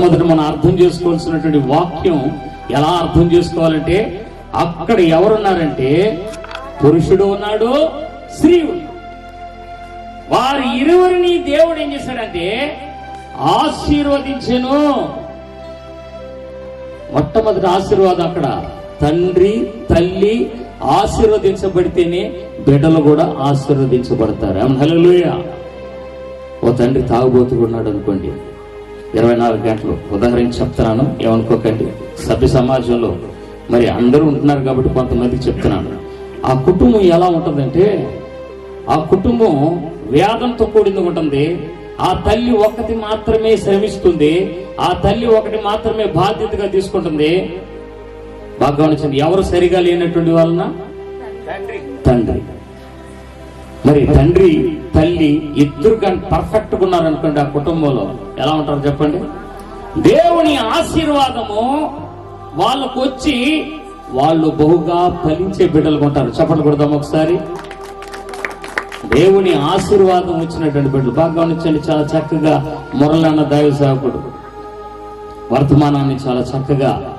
మొట్టమొదటి మనం అర్థం చేసుకోవాల్సినటువంటి వాక్యం ఎలా అర్థం చేసుకోవాలంటే అక్కడ ఎవరున్నారంటే పురుషుడు ఉన్నాడు స్త్రీ వారి ఇరువురిని దేవుడు ఏం చేశాడంటే ఆశీర్వదించెను. మొట్టమొదటి ఆశీర్వాదం అక్కడ. తండ్రి తల్లి ఆశీర్వదించబడితేనే బిడ్డలు కూడా ఆశీర్వదించబడతారు. హలోయ ఓ తండ్రి తాగుబోతున్నాడు అనుకోండి. ఇరవై నాలుగు గంటలు. ఉదాహరణ చెప్తున్నాను ఏమనుకోకండి. సభ్య సమాజంలో మరి అందరూ ఉంటున్నారు కాబట్టి కొంతమందికి చెప్తున్నాను. ఆ కుటుంబం ఎలా ఉంటుందంటే ఆ కుటుంబం వేదంతో కూడింది ఉంటుంది. ఆ తల్లి ఒకటి మాత్రమే శ్రమిస్తుంది. ఆ తల్లి ఒకటి మాత్రమే బాధ్యతగా తీసుకుంటుంది. బాగా గమనించండి ఎవరు సరిగా లేనటువంటి వాళ్ళన తండ్రి. మరి తండ్రి తల్లి ఇద్దరు కానీ పర్ఫెక్ట్గా ఉన్నారనుకోండి ఆ కుటుంబంలో. ఎలా ఉంటారు చెప్పండి? దేవుని ఆశీర్వాదము వాళ్ళకు వచ్చి వాళ్ళు బహుగా ఫలించే బిడ్డలుగా ఉంటారు. చెప్పండి కొడదాం ఒకసారి. దేవుని ఆశీర్వాదం వచ్చినటువంటి బిడ్డలు. బాగా గమనించండి చాలా చక్కగా మురళన్న దైవ సేవకుడు వర్తమానాన్ని చాలా చక్కగా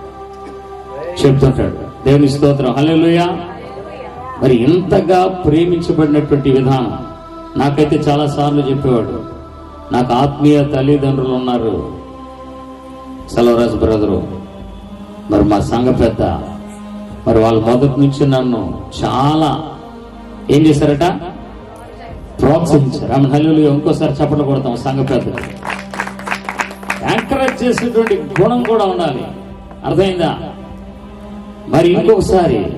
చెప్తుంటాడు. దేవుని స్తోత్రం. హలో మరి ఇంతగా ప్రేమించబడినటువంటి విధానం నాకైతే చాలా సార్లు చెప్పేవాడు నాకు ఆత్మీయ తల్లిదండ్రులు ఉన్నారు సెలవరాజు బ్రదరు. మరి మా సంఘ పెద్ద మరి వాళ్ళు మొదటి నుంచి నన్ను చాలా ఏం చేశారట? ప్రోత్సహించారు. ఆమె హల్లులు ఇంకోసారి చప్పట్లు కొడతాం సంఘ పెద్ద ఎంకరేజ్ చేసినటువంటి గుణం కూడా ఉండాలి. అర్థమైందా? మరి ఇంకొకసారి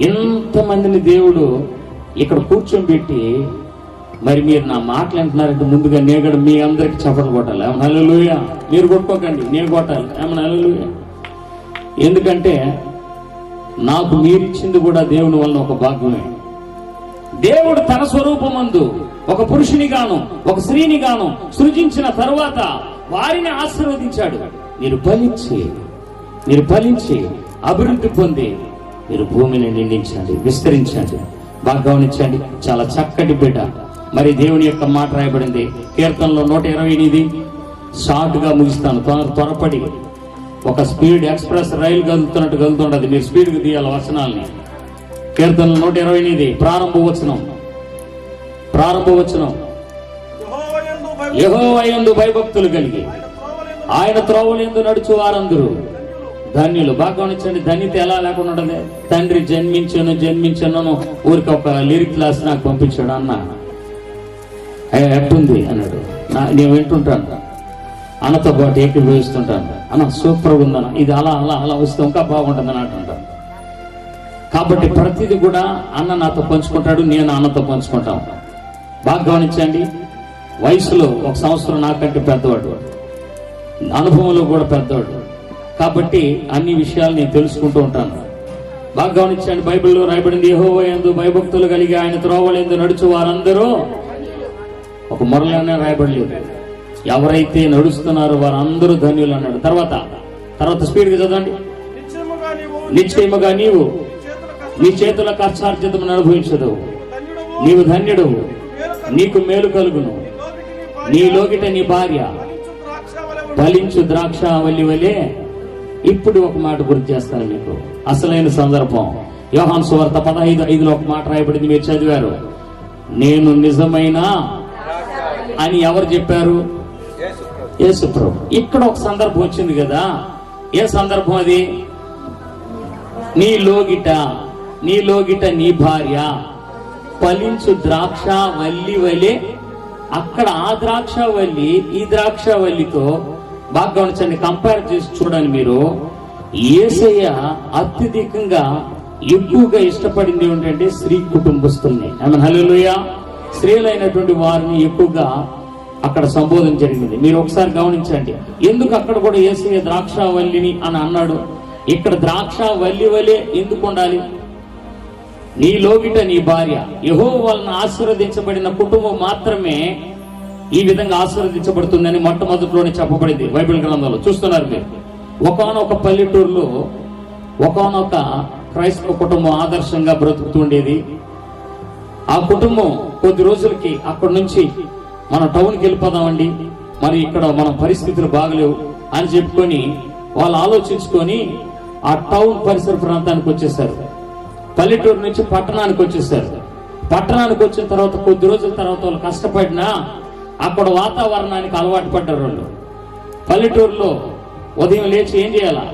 ఎంతమందిని దేవుడు ఇక్కడ కూర్చోబెట్టి మరి మీరు నా మాటలు అంటున్నారంటే ముందుగా నేగడు మీ అందరికి చప్పట్లు కొట్టాలి. ఏమన్నా మీరు కొట్టుకోకండి నేను కొట్టాలి. ఏమన్నా హలోయ ఎందుకంటే నాకు మీరిచ్చింది కూడా దేవుని వలన ఒక భాగ్యమే. దేవుడు తన స్వరూపమందు ఒక పురుషుని గాను ఒక స్త్రీని గాను సృజించిన తరువాత వారిని ఆశీర్వదించాడు. మీరు ఫలించి మీరు ఫలించి అభివృద్ధి పొంది మీరు భూమిని నిండించండి విస్తరించండి. బాగా గమనించండి చాలా చక్కటి బిడ్డ. మరి దేవుని యొక్క మాట రాయబడింది. కీర్తనలో నూట ఇరవై ఎనిమిది. షార్ట్గా ముగిస్తాను. త్వర త్వరపడి. ఒక స్పీడ్ ఎక్స్ప్రెస్ రైలు కదులుతున్నట్టు కదులుతుండదు మీరు స్పీడ్కి తీయాలి వచనాలని. కీర్తనలు నూట ఇరవై ఎనిమిది. ప్రారంభ వచనం. ప్రారంభ వచనం. యహోవయందు భయభక్తులు కలిగి. ఆయన త్రోవలందు నడుచు వారందరూ. ధన్యులు. బాగా గమనించండి ధన్యత ఎలా లేకుండా ఉండదు. తండ్రి జన్మించను జన్మించను. ఊరికి ఒక లిరిక్ క్లాస్ నాకు పంపించాడు అన్న. అయ్యా ఉంది అన్నాడు. నా నేను వింటుంటాను. అన్నతో పాటు ఏకీభవిస్తుంటాను అన్న సూపర్ ఉందన్న ఇది అలా అలా అలా వస్తే ఇంకా బాగుంటుంది అని అంటుంటాను కాబట్టి ప్రతిదీ కూడా అన్న నాతో పంచుకుంటాడు నేను అన్నతో పంచుకుంటాను బాగా గమనించండి వయసులో ఒక సంవత్సరం నాకంటే పెద్దవాడు. అనుభవంలో కూడా పెద్దవాడు. కాబట్టి అన్ని విషయాలు నేను తెలుసుకుంటూ ఉంటాను. బాగా గమనించండి బైబిల్లో రాయబడింది యెహోవా యందు భయభక్తులు కలిగి ఆయన త్రోవలందు నడుచు వారందరూ ఒక మొరలోనే రాయబడలేదు ఎవరైతే నడుస్తున్నారో వారందరూ ధన్యులు అన్నాడు. తర్వాత తర్వాత స్పీడ్గా చదవండి. నిశ్చయముగా నీవు చేతుల నీ చేతుల కష్టార్జితమును అనుభవించదు. నీవు ధన్యుడు. నీకు మేలు కలుగును. నీ లోకిట నీ భార్య ఫలించు ద్రాక్ష వల్లి వలె ఇప్పుడు ఒక మాట గుర్తు చేస్తాను మీకు. అసలైన సందర్భం. యోహాన్ సువార్త పదహైదు ఐదులో ఒక మాట రాయబడింది మీరు చదివారు. నేను నిజమైన అని ఎవరు చెప్పారు? యేసు ఇక్కడ ఒక సందర్భం వచ్చింది కదా. ఏ సందర్భం అది? నీ లోగిట నీ లోగిట నీ భార్య. ఫలించు ద్రాక్ష వల్లి వలె అక్కడ ఆ ద్రాక్ష వల్లి ఈ ద్రాక్ష వల్లితో బాగా గమనించండి కంపేర్ చేసి చూడండి మీరు. ఏసయ్య అత్యధికంగా ఎక్కువగా ఇష్టపడింది ఏంటంటే స్త్రీ కుటుంబస్తుల్ని. ఆమె హలో స్త్రీలైనటువంటి వారిని ఎక్కువగా అక్కడ సంబోధన జరిగింది. మీరు ఒకసారి గమనించండి. ఎందుకు అక్కడ కూడా ఏసయ్య ద్రాక్షావల్లిని అని అన్నాడు? ఇక్కడ ద్రాక్ష వల్లి వలె ఎందుకు ఉండాలి? నీ లోగిట నీ భార్య. యహో వలన ఆశీర్వదించబడిన కుటుంబం మాత్రమే ఈ విధంగా ఆశీర్వదించబడుతుందని మొట్టమొదటిలోనే చెప్పబడింది బైబిల్ గ్రంథంలో. చూస్తున్నారు మీరు. ఒకనొక పల్లెటూరులో ఒకనొక క్రైస్తవ కుటుంబం ఆదర్శంగా బ్రతుకుతుండేది ఆ కుటుంబం కొద్ది రోజులకి అక్కడి నుంచి మన టౌన్కి వెళ్ళిపోదామండి. మరి ఇక్కడ మన పరిస్థితులు బాగలేవు అని చెప్పుకొని వాళ్ళు ఆలోచించుకొని ఆ టౌన్ పరిసర ప్రాంతానికి వచ్చేసారు. పల్లెటూరు నుంచి పట్టణానికి వచ్చేసారు. పట్టణానికి వచ్చిన తర్వాత కొద్ది రోజుల తర్వాత వాళ్ళు కష్టపడినా అక్కడ వాతావరణానికి అలవాటు పడ్డారు వాళ్ళు. పల్లెటూరులో ఉదయం లేచి ఏం చేయాలా?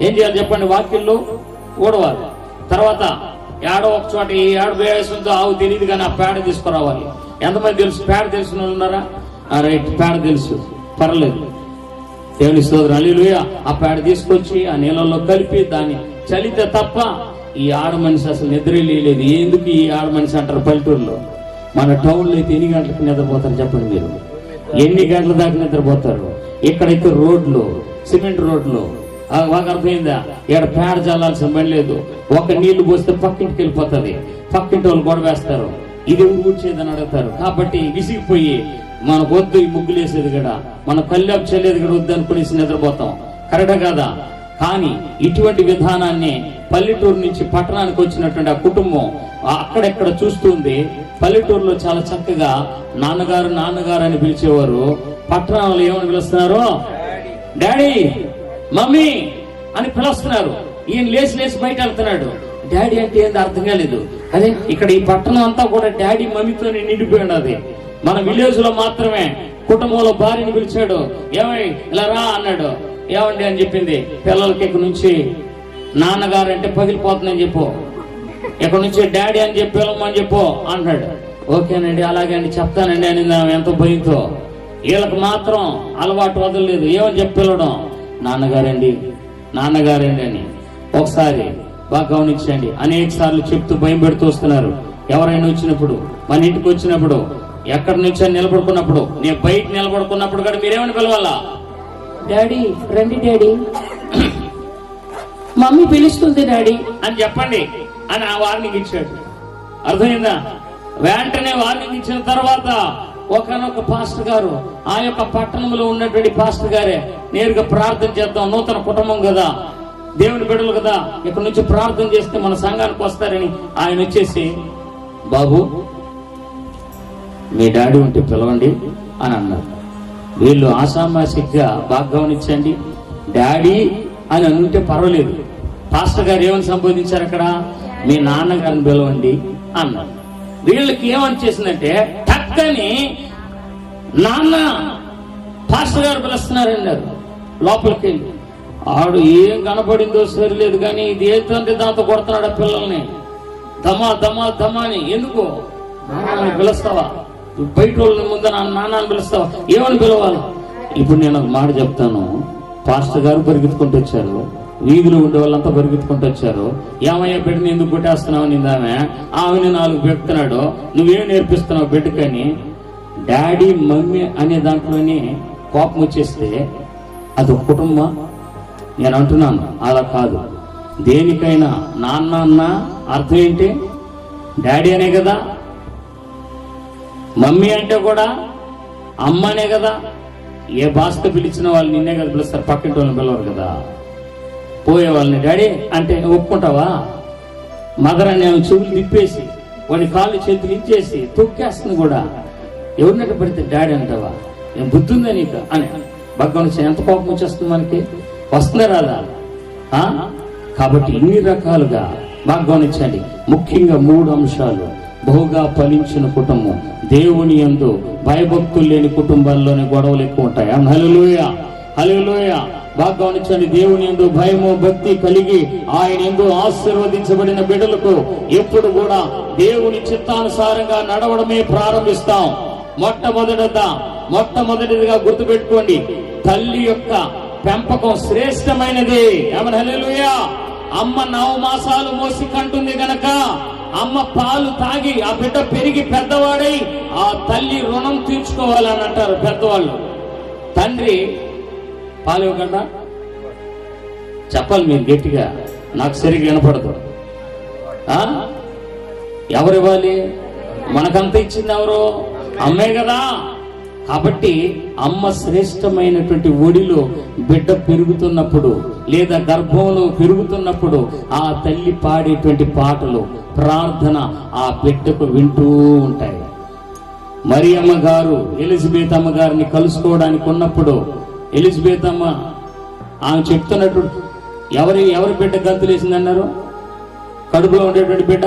ఏం చేయాలి చెప్పండి? వాక్యంలో ఊడవాలి. తర్వాత ఏడో ఒక చోట ఈ ఏడు వేస్తుందో ఆవు తెలియదు కానీ ఆ పేడ తీసుకురావాలి. ఎంతమంది తెలుసు? పేడ తెలిసిన వాళ్ళు ఉన్నారా? ఆ రైట్ పేడ తెలుసు. పర్లేదు. దేవుని సోదరు అలీలుయ ఆ పేడ తీసుకొచ్చి ఆ నీళ్ళల్లో కలిపి దాన్ని చలితే తప్ప ఈ ఆడ మనిషి అసలు నిద్ర లేదు ఎందుకు ఈ ఆడ మనిషి అంటారు పల్లెటూరులో? మన టౌన్లో అయితే ఎన్ని గంటలకు నిద్రపోతారు చెప్పండి మీరు? ఎన్ని గంటల దాకా నిద్రపోతారు? ఇక్కడైతే రోడ్లు సిమెంట్ రోడ్లు బాగా అర్థమైందా? ఇక్కడ పేడ చల్లాల్సిన పని లేదు. ఒక నీళ్ళు పోస్తే పక్కింటికి వెళ్ళిపోతుంది. పక్కింటి వాళ్ళు గొడవ వేస్తారు. ఇది ఊడ్చేదని అడుగుతారు. కాబట్టి విసిగిపోయి మనకు వద్దు ఈ ముగ్గులు వేసేది కూడా. మన కళ్ళకు చెల్లేది కూడా వద్దు అనుకునేసి నిద్రపోతాం. కరెక్టా కాదా? కానీ ఇటువంటి విధానాన్ని పల్లెటూరు నుంచి పట్టణానికి వచ్చినటువంటి ఆ కుటుంబం అక్కడెక్కడ చూస్తుంది పల్లెటూరులో చాలా చక్కగా నాన్నగారు నాన్నగారు అని పిలిచేవారు. పట్టణంలో ఏమని పిలుస్తున్నారు? డాడీ! మమ్మీ అని పిలుస్తున్నారు. ఈయన లేచి లేచి బయట వెళ్తున్నాడు. డాడీ అంటే ఏంది అర్థం కాలేదు. అదే ఇక్కడ ఈ పట్టణం అంతా కూడా డాడీ మమ్మీతో నిండిపోయి ఉన్నది. మన విలేజ్లో మాత్రమే కుటుంబంలో భార్యని పిలిచాడు. ఏమై ఇలా రా అన్నాడు. ఏమండి అని చెప్పింది. పిల్లలకి ఇక్కడ నుంచి నాన్నగారు అంటే పగిలిపోతుందని చెప్పు. ఇక్కడ నుంచి డాడీ అని చెప్పి పిలవమని చెప్పు అంటున్నాడు ఓకేనండి అలాగే అండి చెప్తానండి అని ఎంతో భయంతో. వీళ్ళకి మాత్రం అలవాటు వదలలేదు. ఏమని చెప్పి పిలవడం? నాన్నగారండి నాన్నగారండి అని ఒకసారి బాగా గమనించండి. అనేక సార్లు చెప్తూ భయం పెడుతూ వస్తున్నారు. ఎవరైనా వచ్చినప్పుడు మన ఇంటికి వచ్చినప్పుడు ఎక్కడి నుంచో నిలబడుకున్నప్పుడు నేను బయట నిలబడుకున్నప్పుడు కూడా మీరేమని పిలవాలా? డాడీ రండి డాడీ. మమ్మీ పిలుస్తుంది డాడీ. అని చెప్పండి. అని ఆ వార్నింగ్ ఇచ్చాడు. అర్థమైందా? వెంటనే వార్నింగ్ ఇచ్చిన తర్వాత ఒకనొక పాస్టర్ గారు ఆ యొక్క పట్టణంలో ఉన్నటువంటి పాస్టర్ గారే నేరుగా ప్రార్థన చేద్దాం నూతన కుటుంబం కదా దేవుని బిడ్డలు కదా ఇక్కడ నుంచి ప్రార్థన చేస్తే మన సంఘానికి వస్తారని ఆయన వచ్చేసి బాబు మీ డాడీ ఉంటే పిలవండి అని అన్నారు. వీళ్ళు ఆసామాసిక్గా బాగా గమనించండి డాడీ అని అనుంటే పర్వాలేదు. పాస్టర్ గారు ఏమని సంబోధించారు అక్కడ? మీ నాన్నగారిని పిలవండి అన్నారు. వీళ్ళకి ఏమని చేసిందంటే టక్కని నాన్న పాస్టర్ గారు పిలుస్తున్నారన్నారు లోపలికి వెళ్ళి ఆడు ఏం కనపడిందో సరిలేదు కానీ ఇది ఏంటంటే దాంతో కొడుతున్నాడు పిల్లల్ని? దమా దమా దమా అని. ఎందుకు? నాన్నని పిలుస్తావా? బయట వాళ్ళ ముందు నా నాన్నని పిలుస్తావా? ఏమని పిలవాలి? ఇప్పుడు నేను ఒక మాట చెప్తాను. పాస్టర్ గారు పరిగెత్తుకుంటూ వచ్చారు. వీధిలో ఉండే వాళ్ళంతా పరిగెత్తుకుంటూ వచ్చారు. ఏమయ్యా బిడ్డని ఎందుకు కొట్టేస్తున్నావు నిందామె ఆమెను నాలుగు పెడుతున్నాడు. నువ్వేం నేర్పిస్తున్నావు బిడ్డకని? డాడీ మమ్మీ అనే దాంట్లోనే కోపం వచ్చేస్తే అది ఒక కుటుంబం. నేను అంటున్నాను అలా కాదు. దేనికైనా నాన్న అన్న అర్థం ఏంటి? డాడీ అనే కదా? మమ్మీ అంటే కూడా అమ్మనే కదా? ఏ భాషతో పిలిచిన వాళ్ళు నిన్నే కదా పిలుస్తారు? పక్కింటి వాళ్ళని పిలవరు కదా. పోయే వాళ్ళని డాడీ అంటే ఒప్పుకుంటావా? మదర్ అని ఆమె చెవులు తిప్పేసి వాడి కాళ్ళు చేతులు ఇచ్చేసి తొక్కేస్తుంది కూడా. ఎవరినట్టు పడితే డాడీ అంటావా? ఏం బుద్ధి ఉందా నీకు? అని. భగవాన్ ఎంత కోపం వచ్చేస్తుంది మనకి? వస్తుందా రాదా? ఆ? కాబట్టి ఇన్ని రకాలుగా బాగా గమనించండి ముఖ్యంగా మూడు అంశాలు. బహుగా ఫలించిన కుటుంబం. దేవుని యందు భయభక్తులు లేని కుటుంబాల్లోనే గొడవలు ఎక్కువ ఉంటాయి. హలోయ హలోయ బాగా దేవుని ఎందు భయము భక్తి కలిగి ఆయన ఎందు ఆశీర్వదించబడిన బిడ్డలకు ఎప్పుడు కూడా దేవుని చిత్తానుసారంగా నడవడమే ప్రారంభిస్తాం. మొట్టమొదట మొట్టమొదటిదిగా గుర్తుపెట్టుకోండి తల్లి యొక్క పెంపకం శ్రేష్టమైనది. ఏమని? అమ్మ నవ మాసాలు మోసి కంటుంది గనక అమ్మ పాలు తాగి ఆ బిడ్డ పెరిగి పెద్దవాడై ఆ తల్లి రుణం తీర్చుకోవాలని అంటారు పెద్దవాళ్ళు. తండ్రి పాలు ఇవ్వకుండా? చెప్పాలి మీరు గట్టిగా. నాకు సరిగ్గా వినపడదు. ఎవరు ఇవ్వాలి? మనకంత ఇచ్చింది ఎవరు? అమ్మే కదా. కాబట్టి అమ్మ శ్రేష్టమైనటువంటి ఒడిలో బిడ్డ పెరుగుతున్నప్పుడు లేదా గర్భంలో పెరుగుతున్నప్పుడు ఆ తల్లి పాడేటువంటి పాటలు ప్రార్థన ఆ బిడ్డకు వింటూ ఉంటాయి. మరి అమ్మగారు ఎలిజబెత్ అమ్మగారిని కలుసుకోవడానికి ఉన్నప్పుడు ఎలిజబెత్ అమ్మ ఆమె చెప్తున్నట్టు ఎవరి ఎవరి బిడ్డ గంతులు వేసిందన్నారు కడుపులో ఉండేటువంటి బిడ్డ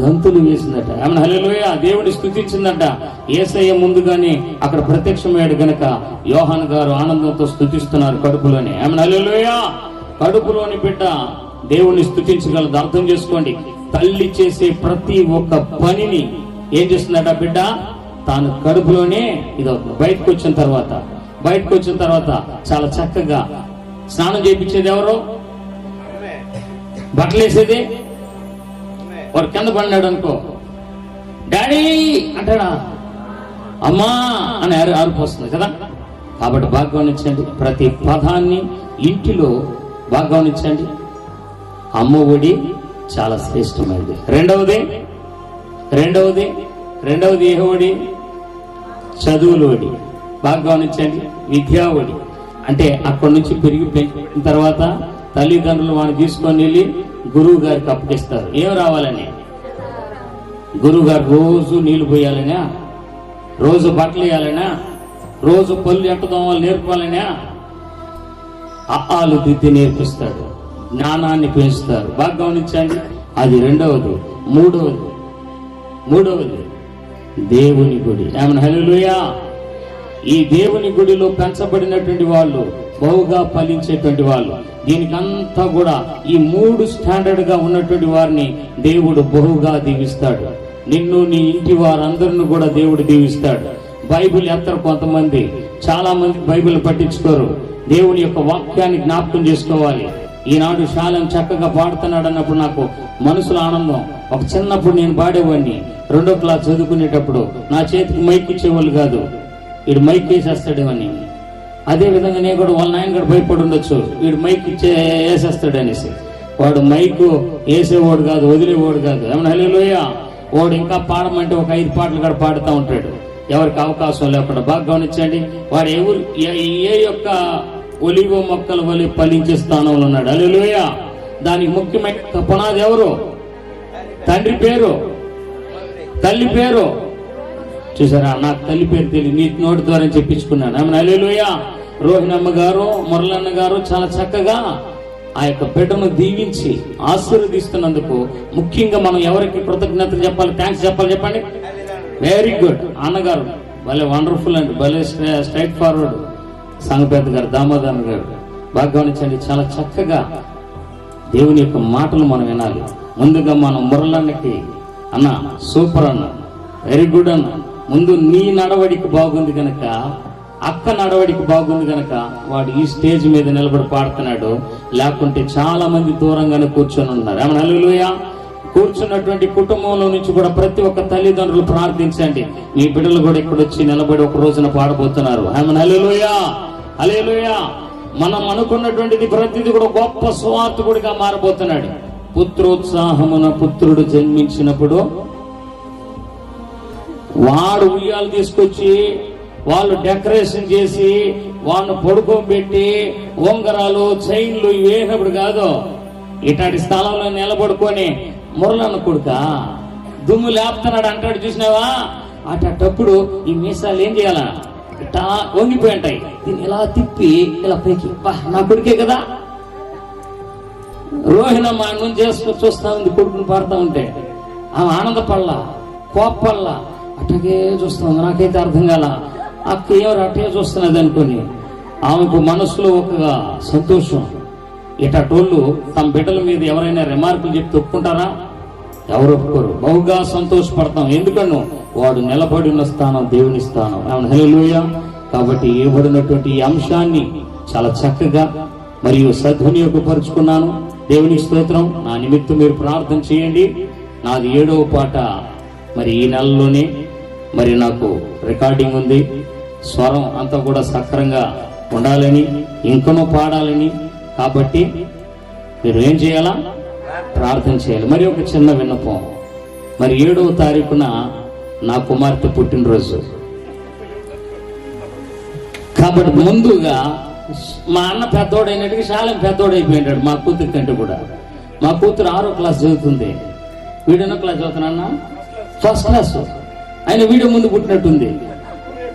గంతులు వేసిందట. ఆమె హల్లెలూయా? దేవుని స్థుతించిందట. ఏసయ్య ముందుగానే అక్కడ ప్రత్యక్షమయ్యాడు గనక యోహాన్ గారు ఆనందంతో స్థుతిస్తున్నారు కడుపులోనే. ఆమె హల్లెలూయా? కడుపులోని బిడ్డ దేవుణ్ణి స్థుతించగలదు. అర్థం చేసుకోండి. తల్లి చేసే ప్రతి ఒక్క పనిని ఏం చేస్తుందట బిడ్డ? తాను కడుపులోనే ఇది అవుతుంది బయటకు వచ్చిన తర్వాత బయటకు వచ్చిన తర్వాత చాలా చక్కగా స్నానం చేయించేది ఎవరు? బట్టలు వేసేది? వాడు కింద పడినాడు అనుకో. డాడీ అంటాడా? అమ్మా అని అరు అరుపు వస్తుంది కదా. కాబట్టి బాగా గమనించండి ప్రతి పదాన్ని ఇంటిలో బాగా గమనించండి అమ్మ ఒడి చాలా శ్రేష్టమైనది. రెండవది? రెండవది? రెండవది ఏ ఒడి? చదువులు ఒడి విద్యావళి. అంటే అక్కడి నుంచి పెరిగి పెంచిన తర్వాత తల్లిదండ్రులు వాడిని తీసుకొని వెళ్ళి గురువు గారికి అప్పగిస్తారు. ఏం రావాలని? గురువు గారు రోజు నీళ్ళు పోయాలనా? రోజు బట్టలు వేయాలనా? రోజు పళ్ళు ఎట్టదోమలు నేర్పాలనా? అప్పాలు దిద్ది నేర్పిస్తాడు జ్ఞానాన్ని పెంచుతారు. బాగా గమనించండి అది రెండవది. మూడవది. మూడవది. దేవుని గుడి. ఏమన్నా హలో ఈ దేవుని గుడిలో పెంచబడినటువంటి వాళ్ళు బహుగా ఫలించేటువంటి వాళ్ళు. దీనికంతా కూడా ఈ మూడు స్టాండర్డ్గా ఉన్నటువంటి వారిని దేవుడు బహుగా దీవిస్తాడు. నిన్ను నీ ఇంటి వారందరిని కూడా దేవుడు దీవిస్తాడు. బైబిల్ ఎత్తరు కొంతమంది. చాలా మంది బైబిల్ పట్టించుకోరు. దేవుని యొక్క వాక్యాన్ని జ్ఞాపకం చేసుకోవాలి. ఈనాడు శాలం చక్కగా పాడుతున్నాడు అన్నప్పుడు నాకు మనసులో ఆనందం. ఒక చిన్నప్పుడు నేను పాడేవాడిని. రెండో క్లాస్ చదువుకునేటప్పుడు నా చేతికి మైక్ ఇచ్చేవాళ్ళు కాదు. వీడు మైక్ వేసేస్తాడేమని. అదే విధంగా నేను కూడా వాళ్ళ నాయన కూడా భయపడి ఉండొచ్చు. వీడు మైక్ ఇచ్చే వేసేస్తాడు అనేసి వాడు మైక్ వేసేవాడు కాదు వదిలేవాడు కాదు. ఏమన్నా హలోయ వాడు ఇంకా పాడమంటే ఒక ఐదు పాటలు కూడా పాడుతూ ఉంటాడు. ఎవరికి అవకాశం లేకుండా బాగా గమనించండి. వాడు ఎవరు ఏ- ఏ యొక్క ఒలివ మొక్కల వలె ఫలించే స్థానంలో ఉన్నాడు. అలెలుయ దానికి ముఖ్యమైన పునాది ఎవరు? తండ్రి పేరు? తల్లి పేరు? చూసారా? నాకు తల్లి పేరు తెలియదు. నీ నోటి ద్వారా చెప్పించుకున్నాను. ఆమె అలెలుయ రోహిణమ్మ గారు మురళన్న గారు చాలా చక్కగా ఆ యొక్క బిడ్డను దీవించి ఆశీర్వదిస్తున్నందుకు ముఖ్యంగా మనం ఎవరికి కృతజ్ఞతలు చెప్పాలి థ్యాంక్స్ చెప్పాలి చెప్పండి? వెరీ గుడ్ అన్నగారు భలే వండర్ఫుల్ అండి. భలే స్ట్రైట్ ఫార్వర్డ్ సంగపేద గారు దామోదర్ గారు బాగా గమనించండి. చాలా చక్కగా దేవుని యొక్క మాటలు మనం వినాలి. ముందుగా మనం మురళన్నకి అన్న సూపర్ అన్న. వెరీ గుడ్ అన్న. ముందు నీ నడవడికి బాగుంది కనుక అక్క నడవడికి బాగుంది కనుక వాడు ఈ స్టేజ్ మీద నిలబడి పాడుతున్నాడు. లేకుంటే చాలా మంది దూరంగానే కూర్చొని ఉన్నారు. ఏమన్నా అలుగులుయా కూర్చున్నటువంటి కుటుంబంలో నుంచి కూడా ప్రతి ఒక్క తల్లిదండ్రులు ప్రార్థించండి. మీ బిడ్డలు కూడా ఇక్కడ వచ్చి నిలబడి ఒక రోజున పాడబోతున్నారు. ఆమె హల్లెలూయా? అలేలుయా మనం అనుకున్నటువంటిది ప్రతిది కూడా గొప్ప స్వార్థకుడిగా మారబోతున్నాడు. పుత్రోత్సాహమున పుత్రుడు జన్మించినప్పుడు వాడు ఉయ్యాలు తీసుకొచ్చి వాళ్ళు డెకరేషన్ చేసి వాళ్ళను పడుకోబెట్టి ఉంగరాలు చైన్లు వేసినప్పుడు కాదు ఇట్లాంటి స్థలంలో నిలబడుకొని మురళన్న కొడుక దుమ్ము లేపుతున్నాడు అంటాడు చూసినావా? అటప్పుడు ఈ మీసాలు ఏం చేయాల? ఇట్టా వంగిపోయి ఉంటాయి. దీన్ని ఇలా తిప్పి ఇలా పైకి నా కొడుకే కదా. రోహిణమ్మ నుంచి చేసుకొని చూస్తా ఉంది కొడుకుని పాడుతూ ఉంటే. ఆమె ఆనందపడలా కోప్పల్లా అట్టగే చూస్తుంది నాకైతే అర్థం కాల. అక్క ఎవరు అట్టగే చూస్తున్నది అనుకుని ఆమెకు మనసులో ఒక సంతోషం. ఇటటోళ్ళు తమ బిడ్డల మీద ఎవరైనా రిమార్కులు చెప్తే ఒప్పుకుంటారా ఎవరు ఒప్పుకోరు. బహుగా సంతోషపడతాం. ఎందుకను వాడు నిలబడి ఉన్న స్థానం దేవుని స్థానం. అవును హల్లెలూయా? కాబట్టి ఇవ్వబడినటువంటి ఈ అంశాన్ని చాలా చక్కగా మరియు సద్వినియోగపరుచుకున్నాను. దేవుని స్తోత్రం. నా నిమిత్తం మీరు ప్రార్థన చేయండి. నాది ఏడవ పాట. మరి ఈ నెలలోనే మరి నాకు రికార్డింగ్ ఉంది. స్వరం అంతా కూడా సక్రంగా ఉండాలని ఇంకనూ పాడాలని. కాబట్టి మీరు ఏం చేయాలా? ప్రార్థన చేయాలి. మరి ఒక చిన్న విన్నపం. మరి ఏడవ తారీఖున నా కుమార్తె పుట్టినరోజు. కాబట్టి ముందుగా మా అన్న పెద్దోడైనట్టు శాలం పెద్దోడైపోయినాడు మా కూతురు కంటే కూడా. మా కూతురు ఆరో క్లాస్ చదువుతుంది. వీడెన్నో క్లాస్ చదువుతున్నా ఫస్ట్ క్లాస్ ఆయన వీడియో ముందు పుట్టినట్టుంది.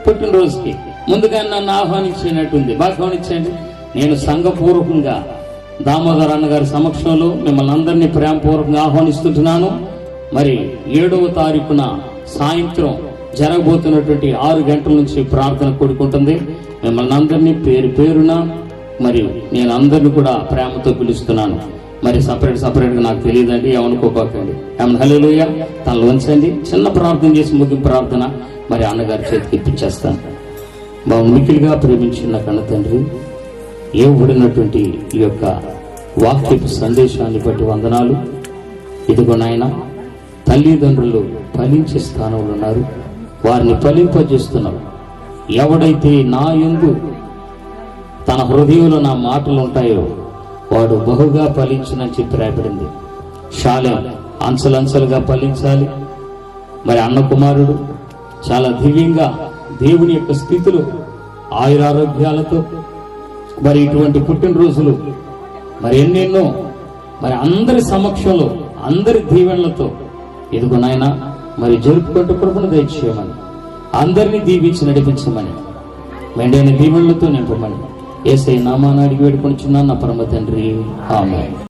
పుట్టినరోజుకి. ముందుగా నన్ను ఆహ్వానించినట్టుంది. బాగా గమనించండి నేను సంఘపూర్వకంగా దామోదర్ అన్న గారి సమక్షంలో మిమ్మల్ని అందరినీ ప్రేమపూర్వకంగా ఆహ్వానిస్తుంటున్నాను. మరి ఏడవ తారీఖున సాయంత్రం జరగబోతున్నటువంటి ఆరు గంటల నుంచి ప్రార్థన కూడుకుంటుంది మిమ్మల్ని అందరినీ పేరు పేరున మరి నేను అందరిని కూడా ప్రేమతో పిలుస్తున్నాను. మరి సపరేట్ సపరేట్గా నాకు తెలియదండి. ఏమనుకోకండి. ఏమన్నా హలోయ తనలో ఉంచండి. చిన్న ప్రార్థన చేసి ముగింపు ప్రార్థన మరి అన్నగారి చేతికి ఇప్పించేస్తాను. మా మికిలిగా ప్రేమించిన కన్న తండ్రి ఇవ్వబడినటువంటి ఈ యొక్క వాక్యపు సందేశాన్ని బట్టి వందనాలు. ఇదిగో నాయన తల్లిదండ్రులు ఫలించే స్థానంలో ఉన్నారు. వారిని ఫలింపజేస్తున్నారు ఎవడైతే నా ఎందు తన హృదయంలో నా మాటలు ఉంటాయో వాడు బహుగా ఫలించునని చెప్పి రాయబడింది. శాలెం అంచలంచలుగా ఫలించాలి. మరి అన్న కుమారుడు చాలా దివ్యంగా దేవుని యొక్క స్థితిలో ఆయురారోగ్యాలతో మరి ఇటువంటి పుట్టినరోజులు మరి ఎన్నెన్నో మరి అందరి సమక్షంలో అందరి దీవెనలతో ఇదిగో నాయన మరి జరుపుకుంటూ కృపను దయచేయమని అందరినీ దీవించి నడిపించమని మెండైన దీవెనలతో నింపమని. ఏసై నామాన అడిగి వేడుకొని నా పరమ తండ్రి. ఆమె